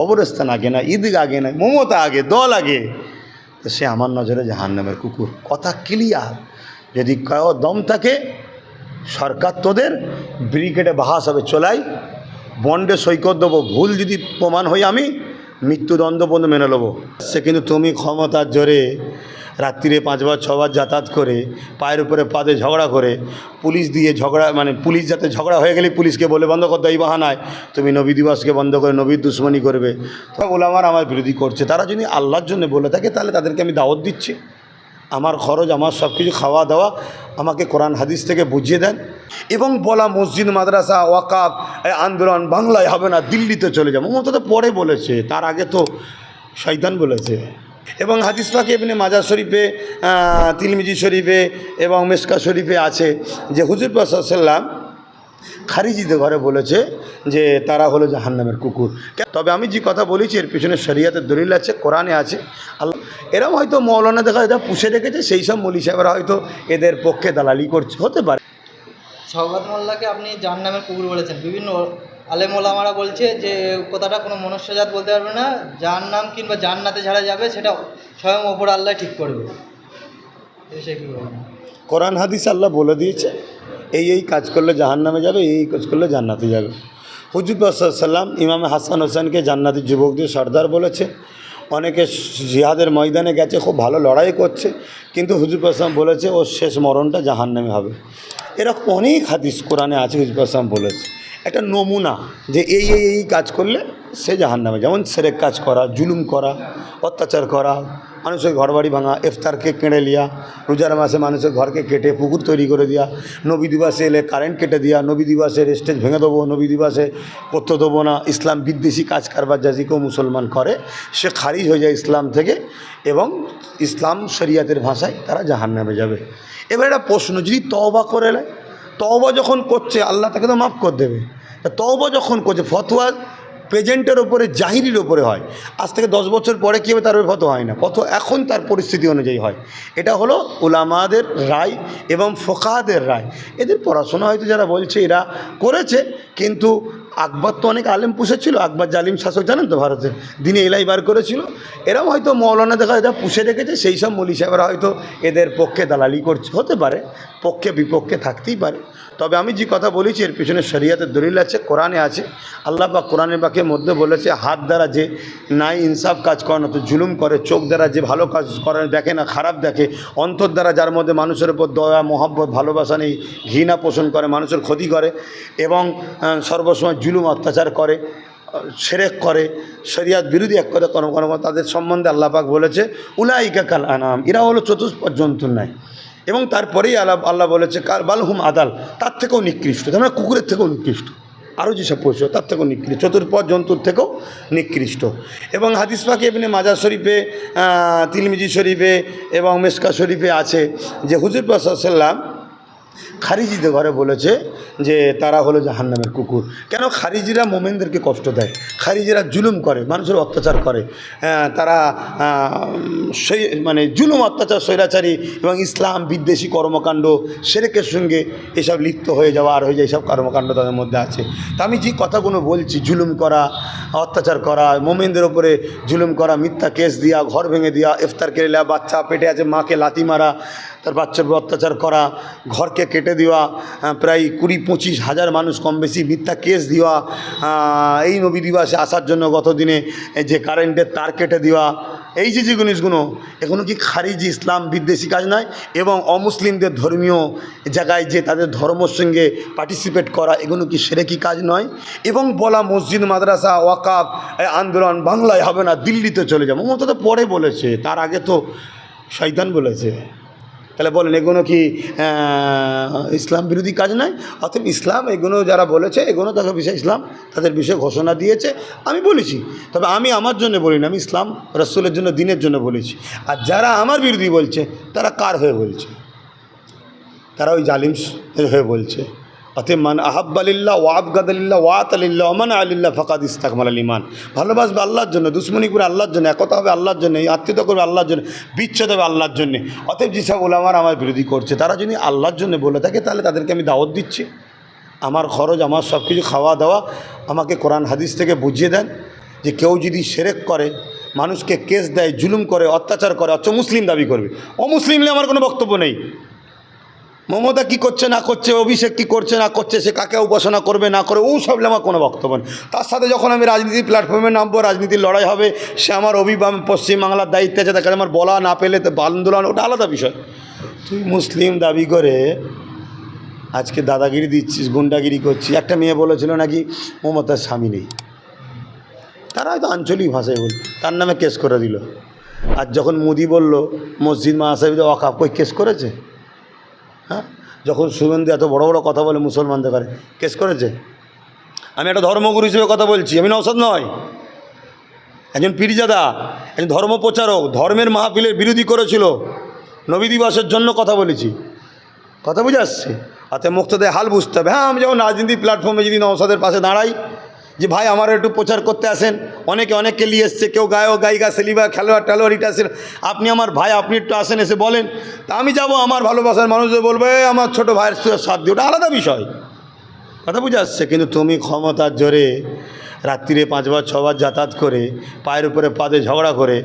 কবরস্থান আগে না ঈদ আগে না, মমতা আগে, দল আগে। তো সে আমার নজরে জাহান নামের কুকুর। কথা ক্লিয়ার যদি কয় দম থাকে, সরকার তোদের ব্রিগেডে বাহাস হবে, চলাই। বন্ডে সৈকত দেবো। ভুল যদি প্রমাণ হই আমি, মৃত্যুদণ্ড পর্যন্ত মেনে নেব। সে কিন্তু তুমি ক্ষমতার জোরে রাত্রিরে পাঁচবার, ছবার যাতায়াত করে, পায়ের উপরে পাতে ঝগড়া করে, পুলিশ দিয়ে ঝগড়া মানে পুলিশ যাতে ঝগড়া হয়ে গেলে পুলিশকে বলে, বন্ধ করতে এই বাহানায় তুমি নবী দিবসকে বন্ধ করে, নবীর দুশ্মনী করবে। তো ওলামার আমার বিরোধী করছে। তারা যদি আল্লাহর জন্য বলে থাকে, তাহলে তাদেরকে আমি দাওয়াত দিচ্ছি। আমার খরচ, আমার সব কিছু খাওয়া দাওয়া আমাকে কোরআন, হাদিস থেকে বুঝিয়ে দেন। এবং বলা মসজিদ, মাদ্রাসা ওয়াকাব আন্দোলন বাংলায় হবে না, দিল্লিতে চলে যাব। মতো তো পরে বলেছে। তার আগে তো শয়তান বলেছে। এবং হাদিস পাকে এমনি মাজার শরীফে তিলমিজি শরীফে এবং মেসকা শরীফে আছে যে হুজুর সাল্লাম খারিজিদের ঘরে বলেছে যে তারা হলো জাহান্নামের কুকুর। তবে আমি যে কথা বলেছি, এর পিছনে শরিয়াতের দলিল আছে, কোরআনে আছে। আল্লাহ, এরাও হয়তো মৌলানা দেখা এটা পুষে রেখেছে, সেই সব মলি সাহেবরা হয়তো এদের পক্ষে দালালি করছে, হতে পারে। সৌগত মোল্লাকে আপনি যার নামের কুকুর বলেছেন। বিভিন্ন আলেম ওলামারা বলছে যে কথাটা কোনো মনুষ্যজাত বলতে পারবে না, যার নাম কিংবা জান্নাতে ছাড়া যাবে, সেটা স্বয়ং ওপর আল্লাহ ঠিক করবে। এসে কী কোরআন, হাদিস আল্লাহ বলে দিয়েছে, এই এই কাজ করলে জাহান্নামে যাবে, এই কাজ করলে জান্নাতে যাবে। হুজুর সাল্লাম ইমামে হাসান হোসেনকে জান্নাতি যুবকদের সর্দার বলেছে। অনেকে জিহাদের ময়দানে গেছে, খুব ভালো লড়াই করছে, কিন্তু হুজুর আসলাম বলেছে, ওর শেষ মরণটা জাহান্নামে হবে। এরকম অনেক হাদিস কোরআনে আছে, হুজুর আসলাম বলেছে। একটা নমুনা যে এই এই এই কাজ করলে সে জাহান্নামে যেমন সেরেক কাজ করা, জুলুম করা, অত্যাচার করা, মানুষের ঘরবাড়ি ভাঙা, ইফতারকে কেড়ে লিয়া রোজার মাসে মানুষের ঘরকে কেটে পুকুর তৈরি করে দেওয়া নবী দিবসে এলে কারেন্ট কেটে দেওয়া নবী দিবসের স্টেজ ভেঙে দেবো, নবী দিবসে করতে দেবো না, ইসলাম বিদ্বেষী কাজ কারবার যা যে কেউ মুসলমান করে, সে খারিজ হয়ে যায় ইসলাম থেকে এবং ইসলাম শরিয়াতের ভাষায় তারা জাহান নামে যাবে। এবার একটা প্রশ্ন, যদি তওবা করে নেয় তওবা যখন করছে, আল্লাহ তাকে তো মাফ করে দেবে। তওবা যখন করছে, ফতোয়া প্রেজেন্টের ওপরে জাহিরির ওপরে হয়। আজ থেকে দশ বছর পরে কী হবে তার ফতো হয় না? ফতো এখন তার পরিস্থিতি অনুযায়ী হয়। এটা হলো ওলামাদের রায় এবং ফোকাহাদের রায়। এদের পড়াশোনা হয়তো যারা বলছে, এরা করেছে, কিন্তু আকবর তো অনেক আলেম পুষেছিল, আকবর জালিম শাসক জানেন তো ভারতের দিনে এলাই বার করেছিল। এরাও হয়তো মৌলানা দেখা এটা পুষে রেখেছে, সেই সব মলি সাহেবরা হয়তো এদের পক্ষে দালালি করছে। হতে পারে, পক্ষে বিপক্ষে থাকতেই পারে। তবে আমি যে কথা বলেছি, এর পিছনে শরিয়াতের দলিল আছে, কোরআনে আছে। আল্লাহ বা কোরআনের বাক্যের মধ্যে বলেছে, হাত দ্বারা যে নাই ইনসাফ কাজ করে না তো জুলুম করে, চোখ দ্বারা যে ভালো কাজ করে দেখে না, খারাপ দেখে, অন্তর দ্বারা যার মধ্যে মানুষের উপর দয়া, মহব্বত, ভালোবাসা নেই, ঘৃণা পোষণ করে, মানুষের ক্ষতি করে এবং সর্বসময় জুলুম, অত্যাচার করে, সেরেক করে, শরিয়াত বিরোধী এক করে কোনো কোনো তাদের সম্বন্ধে আল্লাহ পাক বলেছে, উলাইকা কাল আনাম, এরা হলো চতুষ্পদ জন্তুর নাই এবং তারপরেই আল্লাহ আল্লাহ বলেছে কার বালহুম আদাল, তার থেকেও নিকৃষ্ট, তার মানে কুকুরের থেকেও নিকৃষ্ট। আরও যেসব পশু তার থেকেও নিকৃষ্ট চতুর্পদ জন্তুর থেকেও নিকৃষ্ট। এবং হাদিস পাকে এমনি মাজার শরীফে তিলমিজি শরীফে এবং মেসকা শরীফে আছে যে হুজুর সাল্লাম খারিজিদের ঘরে বলেছে যে তারা হলো জাহান্নামের কুকুর। কেন খারিজিরা মোমেনদেরকে কষ্ট দেয়? খারিজিরা জুলুম করে, মানুষের অত্যাচার করে। তারা সেই মানে জুলুম, অত্যাচার, স্বৈরাচারী এবং ইসলাম, বিদ্বেষী কর্মকাণ্ড, সেরেকের সঙ্গে এসব লিপ্ত হয়ে যাওয়া আর হয়ে যায় এইসব কর্মকাণ্ড তাদের মধ্যে আছে। তা আমি যে কথাগুলো বলছি, জুলুম করা, অত্যাচার করা, মোমেনদের ওপরে জুলুম করা, মিথ্যা কেস দেওয়া ঘর ভেঙে দেওয়া ইফতার নেওয়া, বাচ্চা পেটে আছে মাকে লাথি মারা, তার বাচ্চার অত্যাচার করা, ঘরকে কেটে দেওয়া প্রায় কুড়ি পঁচিশ হাজার মানুষ কম বেশি মিথ্যা কেস দেওয়া এই নবী দিবাসে আসার জন্য গত দিনে যে কারেন্টের তার কেটে দেওয়া, এই যে যে জিনিসগুলো, এগুলো কি খারিজি ইসলাম বিদ্বেষী কাজ নয় এবং অমুসলিমদের ধর্মীয় জায়গায় যে তাদের ধর্মর সঙ্গে পার্টিসিপেট করা, এগুলো কি সেরে কি কাজ নয়? এবং বলা মসজিদ, মাদ্রাসা ওয়াকাব আন্দোলন বাংলায় হবে না, দিল্লিতে চলে যাব তো পরে বলেছে, তার আগে তো শয়তান বলেছে। তাহলে বলেন এগুলো কি ইসলাম বিরোধী কাজ নয়? অর্থাৎ ইসলাম এগুলো যারা বলেছে এগুলো তাদের বিষয়ে ইসলাম তাদের বিষয়ে ঘোষণা দিয়েছে। আমি বলেছি, তবে আমি আমার জন্য বলি না, আমি ইসলাম রসুলের জন্য, দিনের জন্য বলেছি। আর যারা আমার বিরোধী বলছে, তারা কার হয়ে বলছে? তারা ওই জালিমস হয়ে বলছে। অতএব মান আহাব্বালিল্লাহ ওয়াবগাদালিল্লাহ ওয়াত আলিল্লাহ ওমান আলিল্লাহ ফকাদ ইস্তাকমাল আল ইমান ভালোবাসবে আল্লাহর জন্য, দুশ্মনী করে আল্লাহর জন্য, একতা হবে আল্লাহর জন্য, আত্মীয়তা করবে আল্লাহর জন্য, বিচ্ছেদ হবে আল্লাহর জন্য। অতএব যেসব ওলামার আমার বিরোধী করছে, তারা যদি আল্লাহর জন্য বলে থাকে, তাহলে তাদেরকে আমি দাওয়াত দিচ্ছি। আমার খরচ, আমার সব কিছু খাওয়া দাওয়া আমাকে কোরআন, হাদিস থেকে বুঝিয়ে দেন যে কেউ যদি সেরেক করে, মানুষকে কেস দেয়, জুলুম করে, অত্যাচার করে, অথচ মুসলিম দাবি করবে। অমুসলিম নিয়ে আমার কোনো বক্তব্য নেই। মমতা কি করছে, না করছে, অভিষেক কি করছে, না করছে, সে কাকে উপাসনা করবে, না করে ও সব আমার কোনো বক্তব্য নেই। তার সাথে যখন আমি রাজনীতির প্ল্যাটফর্মে নামবো, রাজনীতির লড়াই হবে, সে আমার অভিবাম, পশ্চিমবাংলার দায়িত্বে আছে, তাকে আমার বলা না পেলে তো আন্দোলন ওটা আলাদা বিষয়। তুই মুসলিম দাবি করে আজকে দাদাগিরি দিচ্ছিস, গুন্ডাগিরি করছিস, একটা মেয়ে বলেছিল নাকি, মমতার স্বামী নেই। তারা হয়তো আঞ্চলিক ভাষায় বল, তার নামে কেস করে দিল। আর যখন মোদি বলল, মসজিদ মাসাবিদে অকাপ কই, কেস করেছে? হ্যাঁ? যখন শুভেন্দু এত বড় বড় কথা বলে মুসলমানদের করে কেস করেছে? আমি একটা ধর্মগুরু হিসেবে কথা বলছি, আমি নৌসদ নয়। একজন পীরজাদা, একজন ধর্ম প্রচারক, ধর্মের মাহফিলের বিরোধী করেছিল। নবী দিবসের জন্য কথা বলেছি। কথা বুঝে আসছে? হাতে মুক্তদের হাল বুঝতে হবে। হ্যাঁ আমি যখন রাজনীতি প্ল্যাটফর্মে যদি নৌসাদের পাশে দাঁড়াই যে ভাই আমারও একটু প্রচার করতে আসেন। অনেকে অনেককে নিয়ে এসছে, কেউ গায়ক, গায়িকা, সেলিবা, খেলোয়াড়, টেলোয়াড় এটা আসেন আপনি আমার ভাই, আপনি একটু আসেন, এসে বলেন। তা আমি যাব, আমার ভালোবাসার মানুষদের বলবে আমার ছোটো ভাইয়ের সাথ দিয়ে ওটা আলাদা বিষয়। কথা বুঝে আসছে, কিন্তু তুমি ক্ষমতার জোরে রাত্রিরে পাঁচবার, ছবার যাতায়াত করে, পায়ের উপরে পাদে ঝগড়া করে,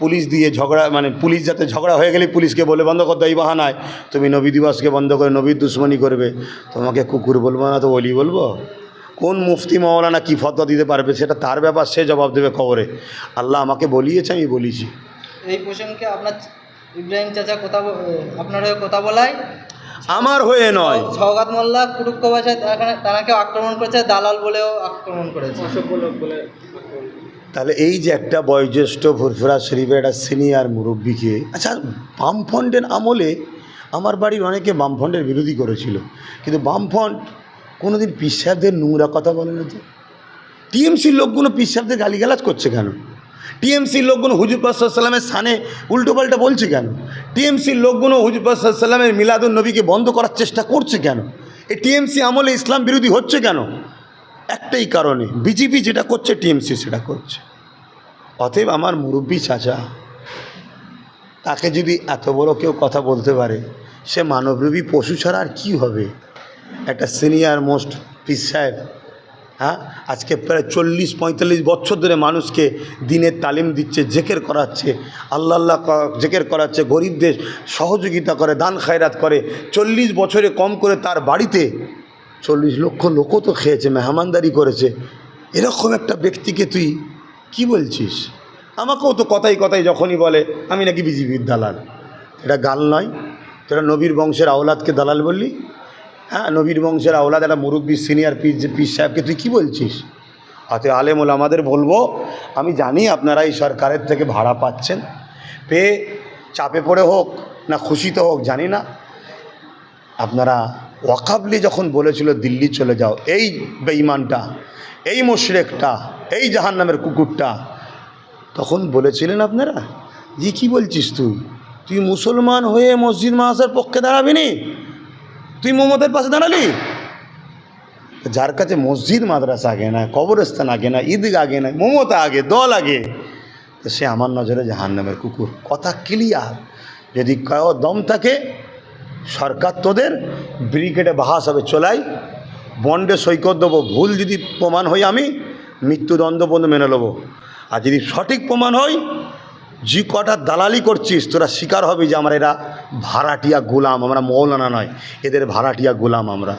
পুলিশ দিয়ে ঝগড়া মানে পুলিশ যাতে ঝগড়া হয়ে গেলে পুলিশকে বলে, বন্ধ করতে এই বাহানায়। তুমি নবী দিবসকে বন্ধ করে, নবীর দুশ্মনী করবে। তোমাকে কুকুর বলব না তো বলি বলব? কোন মুফতি মৌলানা কী ফতোয়া দিতে পারবে? সেটা তার ব্যাপার সে জবাব দেবে খবরে আল্লাহ আমাকে বলিয়েছে আমি বলিছি। এই প্রসঙ্গে আপনার ইব্রাহিম চাচা কথা আপনার হয়ে কথা বলায়? আমার হয়ে নয়। সৌগাত মোল্লা কুটুক্ষ ভাষায় তাকে- তাকে আক্রমণ করেছে দালাল বলেও আক্রমণ করেছে। বলে তাহলে এই যে একটা বয়োজ্যেষ্ঠ ফুরফুরা শরীফের একটা সিনিয়র মুরব্বীকে আচ্ছা বামফ্রন্টের আমলে আমার বাড়ির অনেকে বামফ্রন্টের বিরোধী করেছিল কিন্তু বামফ্রন্ট কোনো দিন পিসাবদের নোংরা কথা বলে না তো টিএমসির লোকগুলো পিসাবদের গালিগালাজ করছে কেন? টিএমসির লোকগুলো হুজুর সাল্লামের সানে উল্টোপাল্টা বলছে কেন? টিএমসির লোকগুলো হুজুর সাল্লামের মিলাদুল নবীকে বন্ধ করার চেষ্টা করছে কেন? এই টিএমসি আমলে ইসলাম বিরোধী হচ্ছে কেন? একটাই কারণে, বিজেপি যেটা করছে, টিএমসি সেটা করছে। অতএব আমার মুরব্বী চাচা, তাকে যদি এত বড় কেউ কথা বলতে পারে, সে মানবরূপী পশু ছাড়া আর কী হবে? একটা সিনিয়র মোস্ট পিস সাহেব হ্যাঁ? আজকে প্রায় চল্লিশ, পঁয়তাল্লিশ বছর ধরে মানুষকে দিনের তালিম দিচ্ছে, জেকের করাচ্ছে, আল্লাহ আল্লাহ জেকের করাচ্ছে গরিবদের সহযোগিতা করে, দান খায়রাত করে, চল্লিশ বছরে কম করে তার বাড়িতে চল্লিশ লক্ষ লোকও তো খেয়েছে, মেহমানদারি করেছে। এরকম একটা ব্যক্তিকে তুই কি বলছিস? আমাকেও তো কথাই কথাই যখনই বলে, আমি নাকি বিজেপির দালাল। এটা গাল নয়, তোরা নবীর বংশের আওলাদকে দালাল বললি? হ্যাঁ নবীর বংশের আওলাদ, একটা মুরব্বী সিনিয়র পীর পীর সাহেবকে, তুই কী বলছিস? হাতে আলেমুল আমাদের বলব, আমি জানি আপনারা এই সরকারের থেকে ভাড়া পাচ্ছেন। পেয়ে চাপে পড়ে হোক, না খুশিতে হোক, জানি না। আপনারা ওয়াকাবলি যখন বলেছিল দিল্লি চলে যাও, এই বেঈমানটা, এই মুশরেকটা, এই জাহান্নামের কুকুরটা, তখন বলেছিলেন আপনারা? যে কি বলছিস তুই? তুই মুসলমান হয়ে মসজিদ মাহাসার পক্ষে দাঁড়াবি নি? তুই মোহাম্মদের পাশে দাঁড়ালি? যার কাছে মসজিদ, মাদ্রাসা আগে না কবরস্থান আগে না ঈদগাহ আগে না মমতা আগে, দল আগে, তো সে আমার নজরে জাহান্নামের কুকুর। কথা ক্লিয়ার যদি কারও দম থাকে, সরকার তোদের ব্রিগেডে বাহাস হবে, চলাই, বন্ডে সৈকত দেবো, ভুল যদি প্রমাণ হই আমি, মৃত্যুদণ্ড পর্যন্ত মেনে নেব। আর যদি সঠিক প্রমাণ হয়, যে কটা দালালি করছিস, তোরা স্বীকার হবে যে আমার এরা ভাড়াটিয়া গোলাম আমরা মৌলানা নয় এদের ভাড়াটিয়া গোলাম আমরা।